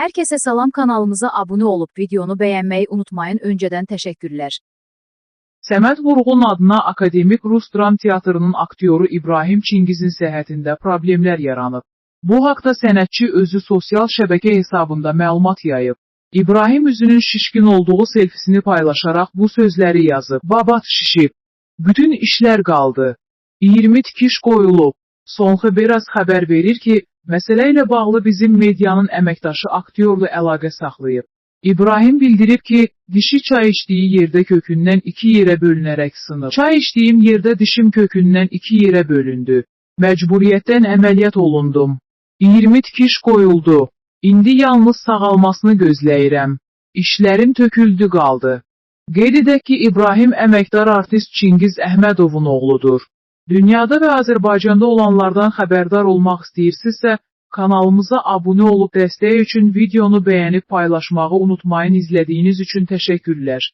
Herkese salam kanalımıza abone olup videonu beğenmeyi unutmayın. Önceden teşekkürler. Səməd Vurğun adına Akademik Rus Dram Teatrının aktyoru İbrahim Çingizin səhhətində problemlər yaranıb. Bu haqda sənətçi özü sosial şəbəkə hesabında məlumat yayıb. İbrahim üzünün şişkin olduğu selfisini paylaşaraq bu sözləri yazıb. Babat şişib. Bütün işlər qaldı. 20 tikiş qoyulub. Sonxu biraz xəbər verir ki, məsələ ilə bağlı bizim medianın əməkdaşı aktyorla əlaqə saxlayıb. İbrahim bildirib ki, dişi çay içdiyi yerdə kökündən iki yerə bölünərək sınıb. Çay içdiyim yerdə dişim kökündən iki yerə bölündü. Məcburiyyətdən əməliyyat olundum. 20 tikiş qoyuldu. İndi yalnız sağalmasını gözləyirəm. İşlərim töküldü qaldı. Qeyd edək ki, İbrahim əməkdar artist Çingiz Əhmədovun oğludur. Dünyada və Azərbaycanda olanlardan xəbərdar olmaq istəyirsinizsə, kanalımıza abunə olub dəstək üçün videonu bəyənib paylaşmağı unutmayın. İzlədiyiniz üçün təşəkkürlər.